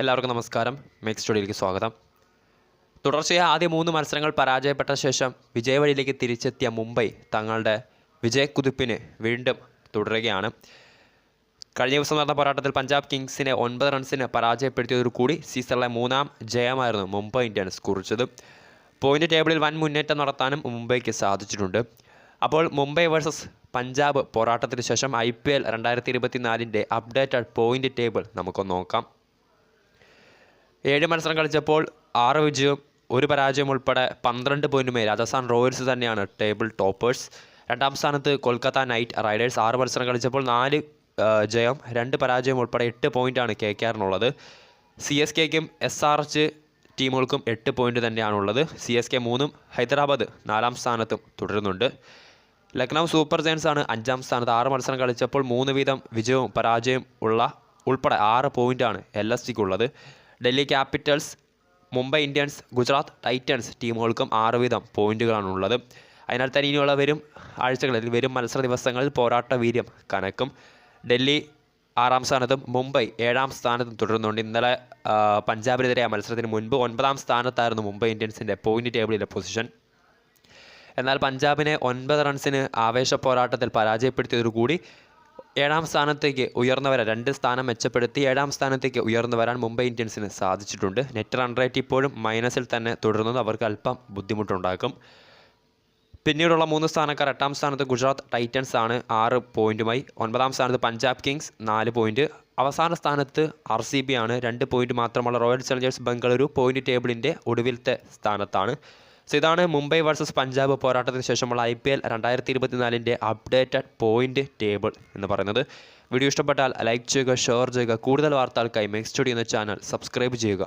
എല്ലാവർക്കും നമസ്കാരം. മേക്ക് സ്റ്റുഡിയോയിലേക്ക് സ്വാഗതം. തുടർച്ചയായ ആദ്യ മൂന്ന് മത്സരങ്ങൾ പരാജയപ്പെട്ട ശേഷം വിജയവഴിയിലേക്ക് തിരിച്ചെത്തിയ മുംബൈ തങ്ങളുടെ വിജയക്കുതിപ്പിന് വീണ്ടും തുടരുകയാണ്. കഴിഞ്ഞ ദിവസം നടന്ന പോരാട്ടത്തിൽ പഞ്ചാബ് കിങ്സിനെ ഒൻപത് റൺസിന് പരാജയപ്പെടുത്തിയതോടുകൂടി സീസണിലെ മൂന്നാം ജയമായിരുന്നു മുംബൈ ഇന്ത്യൻസ് കുറിച്ചത്. പോയിന്റ് ടേബിളിൽ വൻ മുന്നേറ്റം നടത്താനും മുംബൈക്ക് സാധിച്ചിട്ടുണ്ട്. അപ്പോൾ മുംബൈ വേഴ്സസ് പഞ്ചാബ് പോരാട്ടത്തിന് ശേഷം ഐ പി എൽ രണ്ടായിരത്തി ഇരുപത്തിനാലിന്റെ അപ്ഡേറ്റഡ് പോയിന്റ് ടേബിൾ നമുക്കൊന്ന് നോക്കാം. ഏഴ് മത്സരം കളിച്ചപ്പോൾ ആറ് വിജയവും ഒരു പരാജയം ഉൾപ്പെടെ പന്ത്രണ്ട് പോയിന്റുമേ രാജസ്ഥാൻ റോയൽസ് തന്നെയാണ് ടേബിൾ ടോപ്പേഴ്സ് രണ്ടാം സ്ഥാനത്ത് കൊൽക്കത്ത നൈറ്റ് റൈഡേഴ്സ് ആറ് മത്സരം കളിച്ചപ്പോൾ നാല് ജയം രണ്ട് പരാജയം ഉൾപ്പെടെ എട്ട് പോയിന്റാണ് കെ കെ ആറിനുള്ളത്. സി എസ് കെക്കും എസ് ആർ എച്ച് ടീമുകൾക്കും എട്ട് പോയിന്റ് തന്നെയാണുള്ളത്. സി എസ് കെ മൂന്നും ഹൈദരാബാദ് നാലാം സ്ഥാനത്തും തുടരുന്നുണ്ട്. ലക്നൗ സൂപ്പർ ജയൻസ് ആണ് അഞ്ചാം സ്ഥാനത്ത്. ആറ് മത്സരം കളിച്ചപ്പോൾ മൂന്ന് വീതം വിജയവും പരാജയവും ഉള്ള ഉൾപ്പെടെ ആറ് പോയിന്റാണ് L S ജിക്കുള്ളത് Delhi Capitals Mumbai Indians Gujarat Titans ടീമുകൾക്കും ആറ് വീതം പോയിന്റുകളാണുള്ളത് അതിനാൽ തന്നെ ഇനിയുള്ള വരും ആഴ്ചകളിൽ വരും മത്സര ദിവസങ്ങളിൽ പോരാട്ട വീര്യം കനക്കും. ഡൽഹി ആറാം സ്ഥാനത്തും മുംബൈ ഏഴാം സ്ഥാനത്തും തുടരുന്നുണ്ട്. ഇന്നലെ ആ, പഞ്ചാബിനെതിരായ മത്സരത്തിന് മുൻപ് ഒൻപതാം സ്ഥാനത്തായിരുന്നു മുംബൈ ഇന്ത്യൻസിന്റെ പോയിന്റ് ടേബിളിലെ പൊസിഷൻ. എന്നാൽ പഞ്ചാബിനെ ഒൻപത് റൺസിന് ആവേശ പോരാട്ടത്തിൽ പരാജയപ്പെടുത്തിയതോടുകൂടി ഏഴാം സ്ഥാനത്തേക്ക് ഉയർന്നു രണ്ട് സ്ഥാനം മെച്ചപ്പെടുത്തി ഏഴാം സ്ഥാനത്തേക്ക് ഉയർന്നു വരാൻ മുംബൈ ഇന്ത്യൻസിന് സാധിച്ചിട്ടുണ്ട്. നെറ്റ് റൺ റേറ്റ് ഇപ്പോഴും മൈനസിൽ തന്നെ തുടരുന്നത് അവർക്ക് അല്പം ബുദ്ധിമുട്ടുണ്ടാക്കും. പിന്നീടുള്ള മൂന്ന് സ്ഥാനക്കാർ എട്ടാം സ്ഥാനത്ത് ഗുജറാത്ത് ടൈറ്റൻസ് ആണ് ആറ് പോയിന്റുമായി ഒൻപതാം സ്ഥാനത്ത് പഞ്ചാബ് കിങ്സ് നാല് പോയിന്റ്. അവസാന സ്ഥാനത്ത് ആർ സി ബി ആണ് രണ്ട് പോയിന്റ് മാത്രമുള്ള റോയൽ ചലഞ്ചേഴ്സ് ബംഗളൂരു പോയിന്റ് ടേബിളിന്റെ ഒടുവിലത്തെ സ്ഥാനത്താണ്. സോ ഇതാണ് മുംബൈ വേഴ്സസ് പഞ്ചാബ് പോരാട്ടത്തിന് ശേഷമുള്ള ഐ പി എൽ രണ്ടായിരത്തി ഇരുപത്തിനാലിന്റെ അപ്ഡേറ്റഡ് പോയിന്റ് ടേബിൾ എന്ന് പറയുന്നത്. വീഡിയോ ഇഷ്ടപ്പെട്ടാൽ ലൈക്ക് ചെയ്യുക ഷെയർ ചെയ്യുക. കൂടുതൽ വാർത്തകൾക്കായി മെക്സ് സ്റ്റുഡിയോ എന്ന ചാനൽ സബ്സ്ക്രൈബ് ചെയ്യുക.